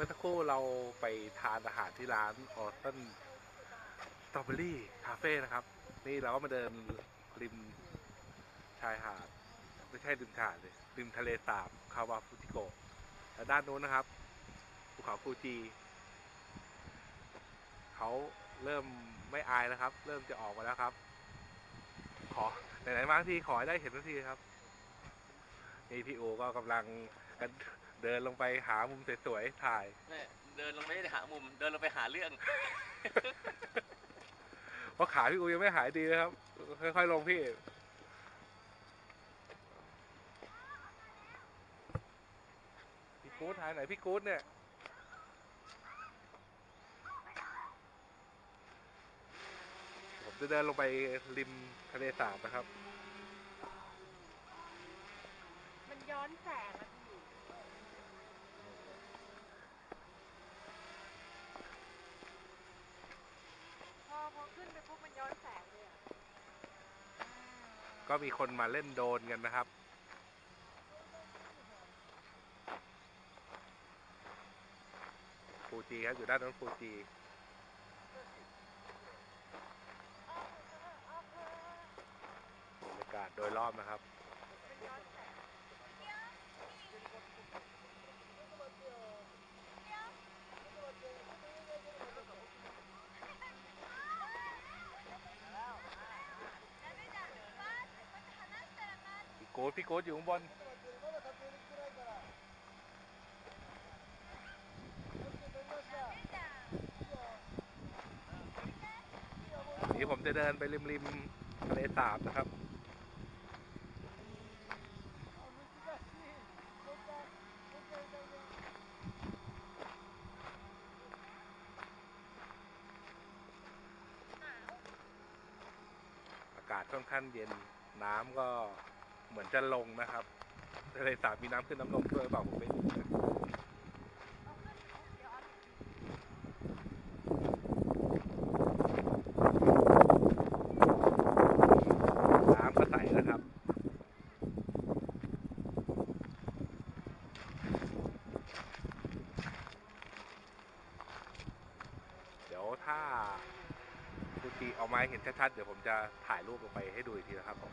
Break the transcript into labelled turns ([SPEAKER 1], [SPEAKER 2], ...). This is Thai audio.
[SPEAKER 1] มื่อสักครู่เราไปทานอาหารที่ร้านออสตันสตรอเบอรี่คาเฟ่นะครับ นี่เราก็มาเดินริมชายหาด ไม่ใช่ริมชายเลยริมทะเลสาบคาวาฟูจิโกะและด้านโน้นนะครับภูเขาฟูจิเขาเริ่มไม่อายแล้วครับ เริ่มจะออกมาแล้วครับ ขอไหนๆมาทั้งทีขอได้เห็นทันทีครับ นี่พี่โอก็กำลังกัน เดินลงไปหามุมสวยๆถ่าย
[SPEAKER 2] แม่เดินลงไม่ได้หามุม เดินลงไปหาเรื่อง
[SPEAKER 1] เพราะขาพี่อูยังไม่หายดีนะครับ ค่อยๆลงพี่ พี่กู๊ดหายไหนพี่กู๊ดเนี่ยผมจะเดินลงไปริมทะเลสาบนะครับ
[SPEAKER 3] มันย้อนแสงอะพี่พอพอขึ้นไปปุ๊บมัน ย้อนแสงเลยอะ
[SPEAKER 1] ก็มีคนมาเล่นโดนกันนะครับ ฟูจิครับ อยู่ด้านนั้นฟูจิบรรยากาศโดยรอบนะครับ
[SPEAKER 3] ย้อนแสง
[SPEAKER 1] ก้ดพี่โก้ดอยู่ข้างบนนี่ผมจะเดินไปริมริมทะเลสาบนะครับ อากาศค่อนข้างเย็นน้ำก็ เหมือนจะลงนะครับทะเลสาบมีน้ำขึ้นน้ำลงด้วยหรือเปล่าผมไม่รู้น้ำก็ใสนะครับเดี๋ยวถ้าฟูจิออกมาให้เห็นชัดๆเดี๋ยวผมจะถ่ายรูปลงไปให้ดูอีกทีนะครับผม